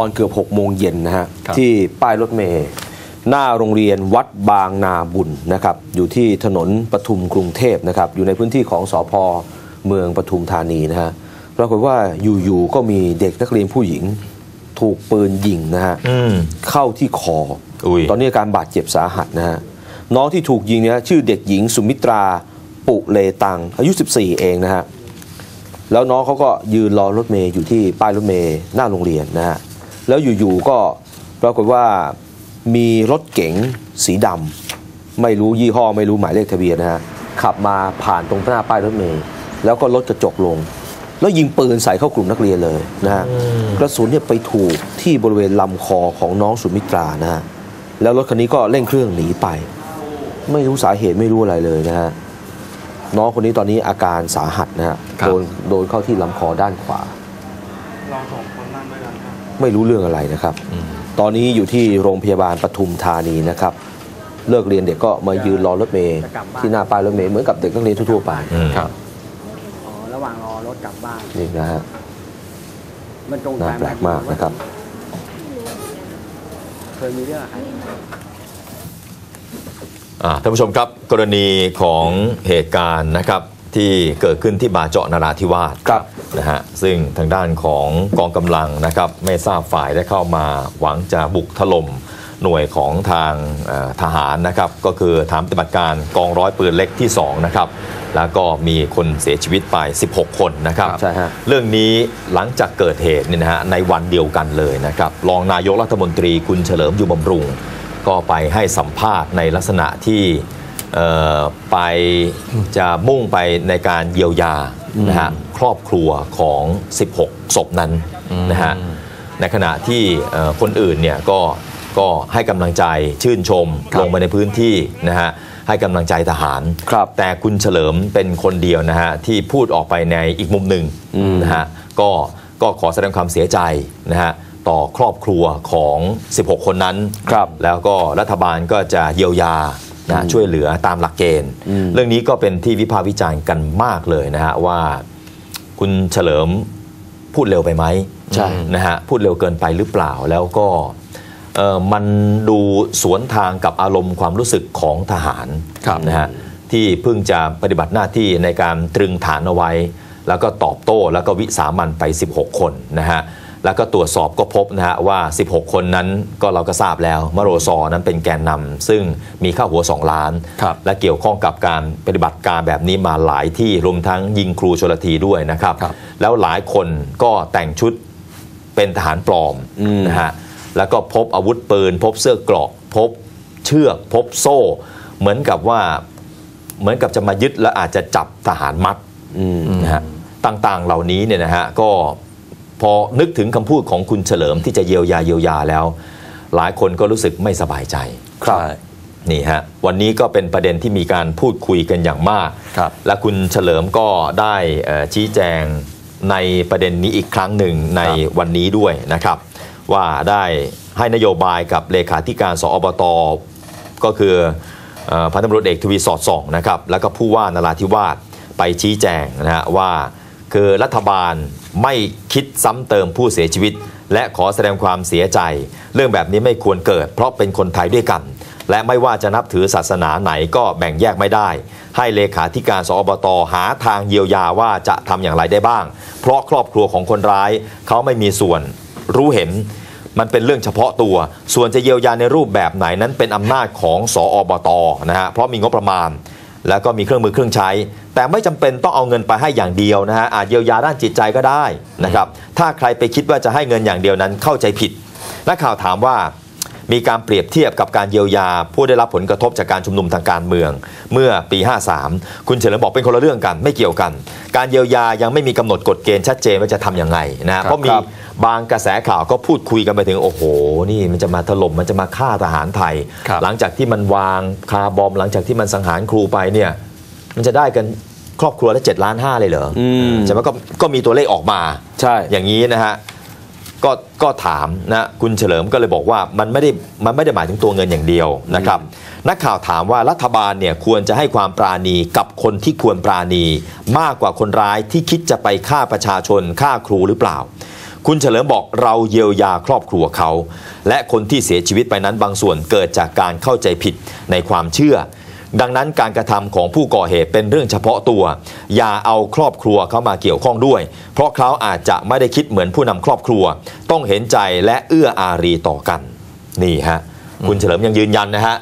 อนเกือบ6โมงเย็นนะฮะครับที่ป้ายรถเมย์หน้าโรงเรียนวัดบางนาบุญนะครับอยู่ที่ถนนปทุมกรุงเทพนะครับอยู่ในพื้นที่ของสอพเมืองปทุมธานีนะฮะปรากฏว่าอยู่ๆก็มีเด็กนักเรียนผู้หญิงถูกปืนยิงนะฮะอืมเข้าที่คออยตอนนี้อาการบาดเจ็บสาหัสนะฮะน้องที่ถูกยิงเนี่ยชื่อเด็กหญิงสุมิตราปุเลตังอายุ 14 เองนะฮะแล้วน้องเขาก็ยืนรอรถเมย์อยู่ที่ป้ายรถเมย์หน้าโรงเรียนนะฮะ แล้วอยู่ๆก็ปรากฏว่ามีรถเก๋งสีดำไม่รู้ยี่ห้อไม่รู้หมายเลขทะเบียนนะฮะขับมาผ่านตรงหน้าป้ายรถเมย์แล้วก็ลดกระจกลง แล้วยิงปืนใส่เข้ากลุ่มนักเรียนเลยนะฮะกระสุนเนี่ยไปถูกที่บริเวณลำคอของน้องสุมิตรานะฮะแล้วรถคันนี้ก็เร่งเครื่องหนีไป ไม่รู้สาเหตุไม่รู้อะไรเลยนะฮะน้องคนนี้ตอนนี้อาการสาหัสนะฮะครับโดนโดนเข้าที่ลำคอด้านขวาเรา สองคนนั่งด้วยกันครับไม่รู้เรื่องอะไรนะครับอืมตอนนี้อยู่ที่โรงพยาบาลปทุมธานีนะครับ เลิกเรียนเด็กก็มายืนรอรถเมย์ที่หน้าป้ายรถเมย์เหมือนกับเด็กนักเรียนทั่วๆไปอืมครับอ๋อระหว่างรอรถกลับบ้านนี่นะฮะมันตรงน่าใจแปลกมากนะครับ เคยมีเรื่องอะไรอ่าท่านผู้ชมครับกรณีของเหตุการณ์นะครับ ที่เกิดขึ้นที่บาเจาะนราธิวาสครับนะฮะซึ่งทางด้านของกองกำลังนะครับไม่ทราบฝ่ายได้เข้ามาหวังจะบุกถล่มหน่วยของทางเอ่อทหารนะครับก็คือฐานปฏิบัติการกองร้อยปืนเล็กที่2นะครับแล้วก็มีคนเสียชีวิตไป 16 คนนะครับใช่ฮะเรื่องนี้หลังจากเกิดเหตุเนี่ยนะฮะในวันเดียวกันเลยนะครับรองนายกรัฐมนตรีคุณเฉลิมอยู่บำรุง ก็ไปให้สัมภาษณ์ในลักษณะที่เอ่อ ไปจะมุ่งไปในการเยียวยานะฮะครอบครัวของ 16 ศพนั้นนะฮะในขณะที่เอ่อคนอื่นเนี่ยก็ก็ให้กำลังใจชื่นชมครับลงไปในพื้นที่นะฮะให้กำลังใจทหารครับแต่คุณเฉลิมเป็นคนเดียวนะฮะที่พูดออกไปในอีกมุมหนึ่งอืมนะฮะก็ก็ขอแสดงความเสียใจนะฮะต่อครอบครัวของ 16 คนนั้นครับแล้วก็รัฐบาลก็จะเยียวยา นะช่วยเหลือตามหลักเกณฑ์อืมเรื่องนี้ก็เป็นที่วิพากษ์วิจารณ์กันมากเลยนะฮะว่าคุณเฉลิมพูดเร็วไปไหมใช่นะฮะพูดเร็วเกินไปหรือเปล่าแล้วก็เอ่อมันดูสวนทางกับอารมณ์ความรู้สึกของทหารครับนะฮะที่เพิ่งจะปฏิบัติหน้าที่ในการตรึงฐานเอาไว้ แล้วก็ตอบโต้แล้วก็วิสามันไป 16 คนนะฮะ แล้วก็ตรวจสอบก็พบนะฮะว่า 16 คนนั้นก็เราก็ทราบแล้วมโรซอนั้นเป็นแกนนำซึ่งมีค่าหัว 2 ล้านครับและเกี่ยวข้องกับการปฏิบัติการแบบนี้มาหลายที่รวมทั้งยิงครูชลทีด้วยนะครับครับแล้วหลายคนก็แต่งชุดเป็นทหารปลอมอืมนะฮะแล้วก็พบอาวุธปืน พบเสื้อเกราะพบเชือก พบโซ่ เหมือนกับว่าเหมือนกับจะมายึดและอาจจะจับทหารมัดอืมนะฮะต่างๆเหล่านี้เนี่ยนะฮะก็ พอนึกถึงคำพูดของคุณเฉลิมที่จะเยียวยาเยียวยาแล้ว หลายคนก็รู้สึกไม่สบายใจครับนี่ฮะวันนี้ก็เป็นประเด็นที่มีการพูดคุยกันอย่างมาก ครับและคุณเฉลิมก็ได้เอ่อชี้แจงในประเด็นนี้อีกครั้งหนึ่งในวันนี้ด้วยนะครับ ว่าได้ให้นโยบายกับเลขาธิการสอบตก็คือเอ่อพันตำรวจเอกทวีสอดส่องนะครับแล้วก็ผู้ว่านราธิวาสไปชี้แจงนะฮะว่า คือรัฐบาลไม่คิดซ้ำเติมผู้เสียชีวิต และขอแสดงความเสียใจ เรื่องแบบนี้ไม่ควรเกิด เพราะเป็นคนไทยด้วยกัน และไม่ว่าจะนับถือศาสนาไหนก็แบ่งแยกไม่ได้ ให้เลขาธิการสอบตหาทางเยียวยาว่าจะทำอย่างไรได้บ้าง เพราะครอบครัวของคนร้ายเขาไม่มีส่วนรู้เห็นมันเป็นเรื่องเฉพาะตัว ส่วนจะเยียวยาในรูปแบบไหนนั้นเป็นอำนาจของสออบตนะฮะ เพราะมีงบประมาณ แล้วก็มีเครื่องมือเครื่องใช้ แต่ไม่จำเป็นต้องเอาเงินไปให้อย่างเดียวนะฮะอาจเยียวยาด้านจิตใจก็ได้นะครับถ้าใครไปคิดว่าจะให้เงินอย่างเดียวนั้นเข้าใจผิดนักข่าวถามว่า มีการเปรียบเทียบกับการเยียวยา ผู้ได้รับผลกระทบจากการชุมนุมทางการเมือง เมื่อปี 53 คุณเฉลิมบอกเป็นคนละเรื่องกันไม่เกี่ยวกัน การเยียวยายังไม่มีกำหนดกฎเกณฑ์ชัดเจนว่าจะทำยังไงนะฮะเพราะมีครับบางกระแสข่าวก็พูดคุยกันไปถึงโอ้โห นี่มันจะมาถล่มมันจะมาฆ่าทหารไทยครับหลังจากที่มันวางคาร์บอมหลังจากที่มันสังหารครูไปเนี่ยมันจะได้กันครอบครัวละ7ล้านห้าเลยเหรออมใช่ไหมก็ก็มีตัวเลขออกมาใช่อย่างนี้นะฮะ ก็ก็ถามนะคุณเฉลิมก็เลยบอกว่ามันไม่ได้มันไม่ได้หมายถึงตัวเงินอย่างเดียวนะครับ นักข่าวถามว่ารัฐบาลเนี่ยควรจะให้ความปราณีกับคนที่ควรปราณี มากกว่าคนร้ายที่คิดจะไปฆ่าประชาชนฆ่าครูหรือเปล่า คุณเฉลิมบอกเราเยียวยาครอบครัวเขา และคนที่เสียชีวิตไปนั้นบางส่วนเกิดจากการเข้าใจผิดในความเชื่อ ดังนั้นการกระทำของผู้ก่อเหตุเป็นเรื่องเฉพาะตัว อย่าเอาครอบครัวเข้ามาเกี่ยวข้องด้วย เพราะเขาอาจจะไม่ได้คิดเหมือนผู้นำครอบครัว ต้องเห็นใจและเอื้ออารีต่อกัน นี่ฮะ คุณเฉลิมยังยืนยันนะฮะ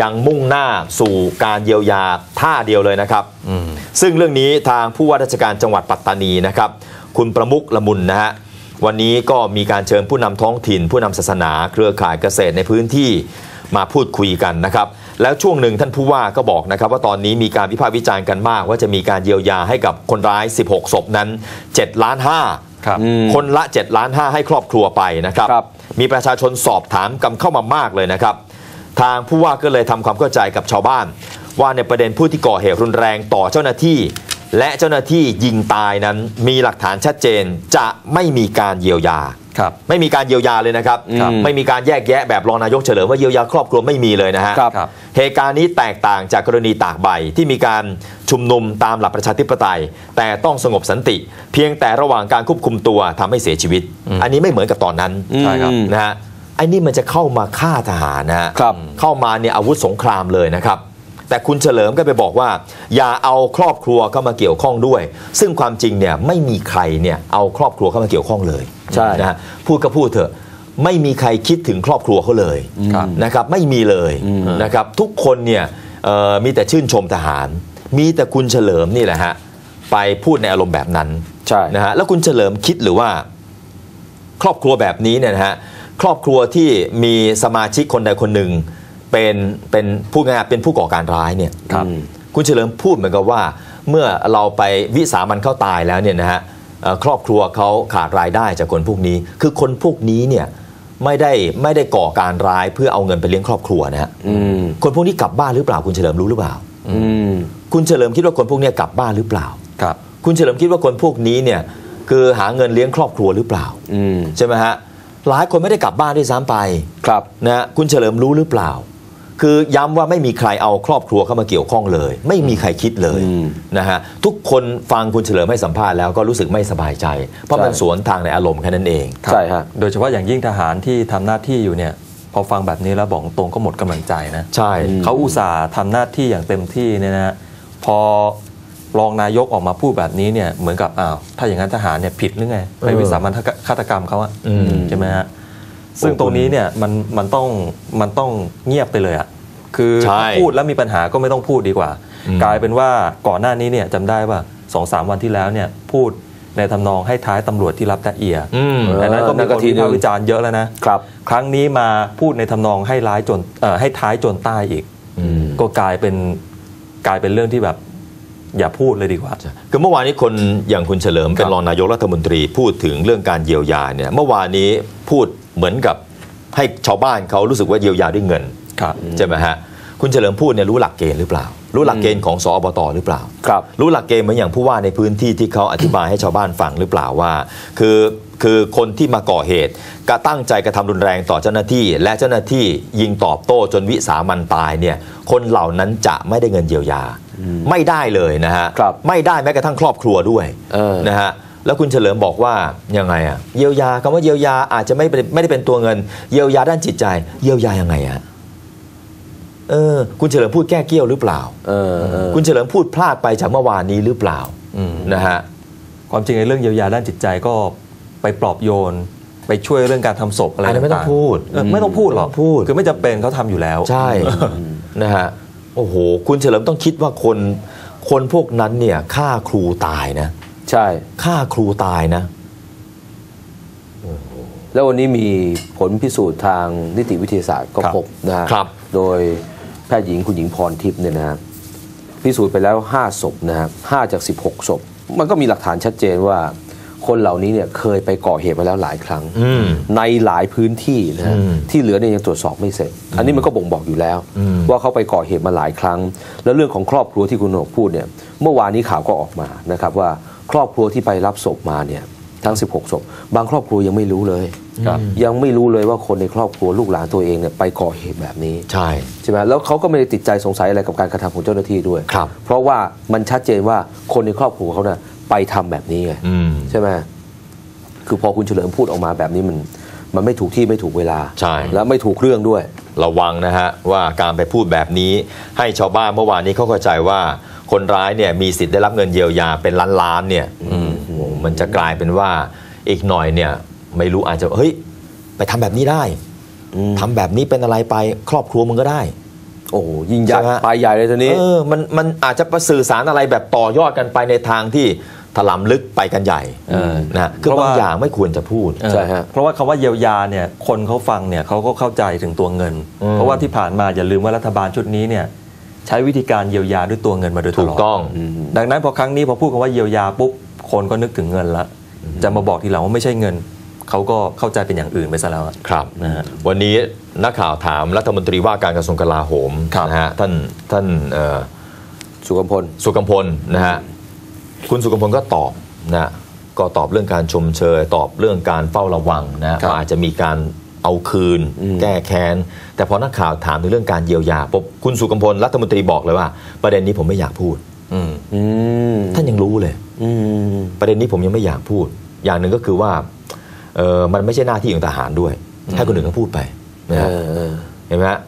ยังมุ่งหน้าสู่การเยียวยาท่าเดียวเลยนะครับ ซึ่งเรื่องนี้ทางผู้ว่าราชการจังหวัดปัตตานีนะครับ คุณประมุกละมุนนะฮะวันนี้ก็มีการเชิญผู้นำท้องถิ่น ผู้นำศาสนา เครือข่ายเกษตรในพื้นที่มาพูดคุยกันนะครับ แล้วช่วงหนึ่งท่านผู้ว่าก็บอกนะครับ ว่าตอนนี้มีการวิพากษ์วิจารณ์กันมาก ว่าจะมีการเยียวยาให้กับคนร้าย 16 ศพนั้น7ล้าน5ครับคนละ7ล้าน5ให้ครอบครัวไปนะครับครับมีประชาชนสอบถามกันเข้ามามากเลยนะครับ ทางผู้ว่าก็เลยทำความเข้าใจกับชาวบ้าน ว่าในประเด็นผู้ที่ก่อเหตุรุนแรงต่อเจ้าหน้าที่ และเจ้าหน้าที่ยิงตายนั้นมีหลักฐานชัดเจนจะไม่มีการเยียวยา ครับไม่มีการเยียวยาเลยนะครับ ครับไม่มีการแยกแยะแบบรองนายกเฉลิมว่าเยียวยาครอบครัวไม่มีเลยนะฮะครับครับ เหตุการณ์นี้แตกต่างจากกรณีตากใบที่มีการชุมนุมตามหลักประชาธิปไตย แต่ต้องสงบสันติ เพียงแต่ระหว่างการควบคุมตัวทำให้เสียชีวิต อันนี้ไม่เหมือนกับตอนนั้นใช่ครับอืมนะฮะไอ้นี่มันจะเข้ามาฆ่าทหารนะฮะ ครับ เข้ามาเนี่ยอาวุธสงครามเลยนะครับ แต่คุณเฉลิมก็ไปบอกว่า อย่าเอาครอบครัวเข้ามาเกี่ยวข้องด้วย ซึ่งความจริงเนี่ยไม่มีใครเนี่ยเอาครอบครัวเข้ามาเกี่ยวข้องเลย ใช่นะฮะพูดก็พูดเถอะ ไม่มีใครคิดถึงครอบครัวเขาเลยครับนะครับไม่มีเลยนะครับทุกคนเนี่ยเอ่อมีแต่ชื่นชมทหาร มีแต่คุณเฉลิมนี่แหละฮะไปพูดในอารมณ์แบบนั้นใช่นะฮะแล้วคุณเฉลิมคิดหรือว่า ครอบครัวแบบนี้เนี่ยนะฮะครอบครัวที่มีสมาชิกคนใดคนหนึ่งเป็นเป็นผู้งานเป็นผู้ก่อการร้ายเนี่ยครับคุณเฉลิมพูดเหมือนกับว่า เมื่อเราไปวิสามันเข้าตายแล้วเนี่ยนะฮะเอ่อ ครอบครัวเขาขาดรายได้จากคนพวกนี้ คือคนพวกนี้เนี่ยไม่ได้ไม่ได้ก่อการร้ายเพื่อเอาเงินไปเลี้ยงครอบครัวนะฮะอืมคนพวกนี้กลับบ้านหรือเปล่า คุณเฉลิมรู้หรือเปล่าอืมคุณเฉลิมคิดว่าคนพวกเนี้ยกลับบ้านหรือเปล่าครับ คุณเฉลิมคิดว่าคนพวกนี้เนี่ยคือหาเงินเลี้ยงครอบครัวหรือเปล่าอืมใช่ไหมฮะหลายคนไม่ได้กลับบ้านด้วยซ้ำไปครับนะฮะคุณเฉลิมรู้หรือเปล่า คือย้ำว่าไม่มีใครเอาครอบครัวเข้ามาเกี่ยวข้องเลย ไม่มีใครคิดเลยอืมนะฮะทุกคนฟังคุณเฉลิมให้สัมภาษณ์แล้วก็รู้สึกไม่สบายใจ เพราะใช่มันสวนทางในอารมณ์แค่นั้นเองใช่ฮะโดยเฉพาะอย่างยิ่งทหารที่ทำหน้าที่อยู่เนี่ยพอฟังแบบนี้แล้วบอกตรงก็หมดกำลังใจนะใช่เขาอุตส่าห์ทำหน้าที่อย่างเต็มที่เนี่ยนะฮะพอรองนายกออกมาพูดแบบนี้เนี่ยเหมือนกับอ้าวถ้าอย่างนั้นทหารเนี่ยผิดหรือไงไปวิสามันฆาตกรรมเขาอะอืมใช่ไหมฮะ ซึ่งตรงนี้เนี่ยมันมันต้องมันต้องเงียบไปเลยอะคือใช่ถ้าพูดแล้วมีปัญหาก็ไม่ต้องพูดดีกว่าอืมกลายเป็นว่าก่อนหน้านี้เนี่ยจำได้ว่าสองสามวันที่แล้วเนี่ยพูดในทำนองให้ท้ายตำรวจที่รับตาเอียอืมดังนั้นก็มีคนวิพากษ์วิจารณ์เยอะแล้วนะครับ ครั้งนี้มาพูดในทำนองให้ร้ายจนเอ่อให้ท้ายจนใต้อีกอืมก็กลายเป็นกลายเป็นเรื่องที่แบบอย่าพูดเลยดีกว่าคือเมื่อวานนี้คนอย่างคุณเฉลิมเป็นรองนายกรัฐมนตรีพูดถึงเรื่องการเยียวยาเนี่ยเมื่อวานนี้พูด เหมือนกับให้ชาวบ้านเขารู้สึกว่าเยียวยาด้วยเงินครับใช่ไหมฮะคุณเฉลิมพูดเนี่ยรู้หลักเกณฑ์หรือเปล่า รู้หลักเกณฑ์ของสอบตหรือเปล่าครับรู้หลักเกณฑ์เหมือนอย่างผู้ว่าในพื้นที่ที่เขาอธิบายให้ชาวบ้านฟังหรือเปล่าว่า คือคือคนที่มาก่อเหตุก็ตั้งใจกระทำรุนแรงต่อเจ้าหน้าที่ และเจ้าหน้าที่ยิงตอบโต้จนวิสามันตายเนี่ยคนเหล่านั้นจะไม่ได้เงินเยียวยา ไม่ได้เลยนะฮะครับไม่ได้แม้กระทั่งครอบครัวด้วยเออนะฮะ แล้วคุณเฉลิมบอกว่ายังไงอะเยียวยาคำว่าเยียวยาอาจจะไม่เป็นไม่ได้เป็นตัวเงิน เยียวยาด้านจิตใจ เยียวยายังไงอะเออ คุณเฉลิมพูดแก้เกี้ยวหรือเปล่าเออเออคุณเฉลิมพูดพลาดไปจากเมื่อวานนี้หรือเปล่าอืมนะฮะความจริงในเรื่องเยียวยาด้านจิตใจก็ไปปลอบโยนไปช่วยเรื่องการทำศพอะไรอันนั้นไม่ต้องาๆพูดเออไม่ต้องพูดหรอกไม่ต้องพูดคือไม่จำเป็นเขาทำอยู่แล้ว ใช่นะฮะโอ้โห คุณเฉลิมต้องคิดว่าคนคนพวกนั้นเนี่ยฆ่าครูตายนะ ใช่ ฆ่าครูตายนะ แล้ววันนี้มีผลพิสูจน์ทางนิติวิทยาศาสตร์ก็ครับพบนะฮะครับ โดยแพทย์หญิงคุณหญิงพรทิพย์เนี่ยนะฮะพิสูจน์ไปแล้ว 5 ศพนะฮะห้าจาก 16 ศพ มันก็มีหลักฐานชัดเจนว่า คนเหล่านี้เนี่ยเคยไปก่อเหตุมาแล้วหลายครั้ง อืม ในหลายพื้นที่นะฮะอืมที่เหลือเนี่ยยังตรวจสอบไม่เสร็จ อันนี้มันก็บ่งบอกอยู่แล้ว อืม ว่าเขาไปก่อเหตุมาหลายครั้ง แล้วเรื่องของครอบครัวที่คุณโหนกพูดเนี่ย เมื่อวานนี้ข่าวก็ออกมานะครับว่า ครอบครัวที่ไปรับศพมาเนี่ยทั้ง 16ศพบางครอบครัวยังไม่รู้เลยครับยังไม่รู้เลยว่าคนในครอบครัวลูกหลานตัวเองเนี่ยไปก่อเหตุแบบนี้ใช่ใช่ไหมแล้วเขาก็ไม่ได้ติดใจสงสัยอะไรกับการกระทำของเจ้าหน้าที่ด้วยครับ เพราะว่ามันชัดเจนว่าคนในครอบครัวเขาเนี่ยไปทำแบบนี้ไงอืมใช่ไหมคือพอคุณเฉลิมพูดออกมาแบบนี้มันมันไม่ถูกที่ไม่ถูกเวลาใช่แล้วไม่ถูกเรื่องด้วย ระวังนะฮะว่าการไปพูดแบบนี้ ให้ชาวบ้านเมื่อวานนี้เขาเข้าใจว่า คนร้ายเนี่ยมีสิทธิ์ได้รับเงินเยียวยาเป็นล้านล้านๆเนี่ยโอ้โหมันจะกลายเป็นว่าอีกหน่อยเนี่ยไม่รู้อาจจะเฮ้ยไปทำแบบนี้ได้อืมทำแบบนี้เป็นอะไรไปครอบครัวมึงก็ได้ โอ้โหยิ่งใหญ่ใช่ไหมไปใหญ่เลยทีนี้เออมันมันอาจจะประสื่อสารอะไรแบบต่อยอดกันไปในทางที่ถลำลึกไปกันใหญ่เออนะคือเพราะบางว่าอย่างไม่ควรจะพูดเออใช่ฮะเพราะว่าคำว่าเยียวยาเนี่ยคนเขาฟังเนี่ยเขาก็เข้าใจถึงตัวเงินอืมเพราะว่าที่ผ่านมาอย่าลืมว่ารัฐบาลชุดนี้เนี่ย ใช้วิธีการเยียวยาด้วยตัวเงินมาโดยตถูลกอดต้อง ดังนั้นพอครั้งนี้พอพูดคำว่าเยียวยาปุ๊บคนก็นึกถึงเงินละจะมาบอกทีหลังว่าไม่ใช่เงินเขาก็เข้าใจเป็นอย่างอื่นไปซะแล้วอะครับนะฮะวันนี้นักข่าวถามรัฐมนตรีว่าการกระทรวงกลาโหมครับนะฮะท่านท่านเอ่อสุกมพลสุกัมพลนะฮะคุณสุกัมพลก็ตอบนะก็ตอบเรื่องการชมเชยตอบเรื่องการเฝ้าระวังนะว่าอาจจะมีการ เอาคืน แก้แค้น แต่พอนักข่าวถามถึงเรื่องการเยียวยาปุ๊บคุณสุกัมพลรัฐมนตรีบอกเลยว่า ประเด็นนี้ผมไม่อยากพูดอืมอืมท่านยังรู้เลยอืมประเด็นนี้ผมยังไม่อยากพูด อย่างหนึ่งก็คือว่าเออมันไม่ใช่หน้าที่ของทหารด้วย ให้คนอื่นเขาพูดไปนะเอฮะอเออเห็นไหมฮะ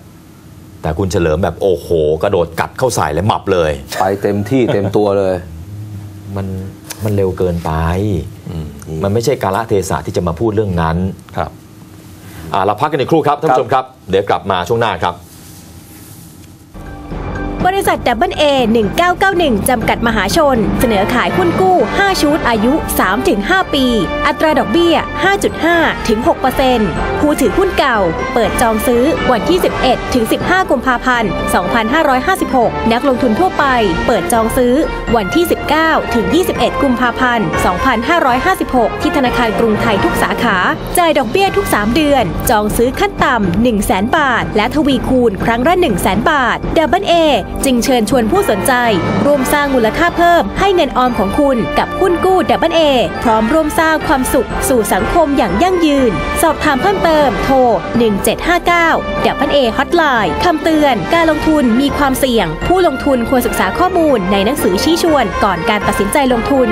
แต่คุณเฉลิมแบบโอ้โห กระโดดกัดเข้าใส่เลยหมับเลย ไปเต็มที่เต็มตัวเลย มันมันเร็วเกินไป มันไม่ใช่กาลเทศะที่จะมาพูดเรื่องนั้นครับอ่า เราพักกันอีกครู่ครับท่านผู้ชมครับ เดี๋ยวกลับมาช่วงหน้าครับ บริษัท W A 1991 จำกัดมหาชน เสนอขายหุ้นกู้ 5 ชุดอายุ 3-5 ปี อัตราดอกเบี้ย 5.5 ถึง 6%ผู้ถือหุ้นเก่า เปิดจองซื้อวันที่ 11 ถึง 15 กุมภาพันธ์ 2556 นักลงทุนทั่วไป เปิดจองซื้อวันที่ 19 ถึง 21 กุมภาพันธ์ 2556 ที่ธนาคารกรุงไทยทุกสาขา จ่ายดอกเบี้ยทุก 3 เดือน จองซื้อขั้นต่ำ100,000 บาท และทวีคูณครั้งละ100,000 บาท AA จึงเชิญชวนผู้สนใจ ร่วมสร้างมูลค่าเพิ่มให้เงินออมของคุณกับหุ้นกู้ Double A พร้อมร่วมสร้างความสุขสู่สังคมอย่างยั่งยืน สอบถามเพิ่มเติมโทร 1759 Double A Hotline คำเตือน การลงทุนมีความเสี่ยง ผู้ลงทุนควรศึกษาข้อมูลในหนังสือชี้ชวนก่อนการตัดสินใจลงทุน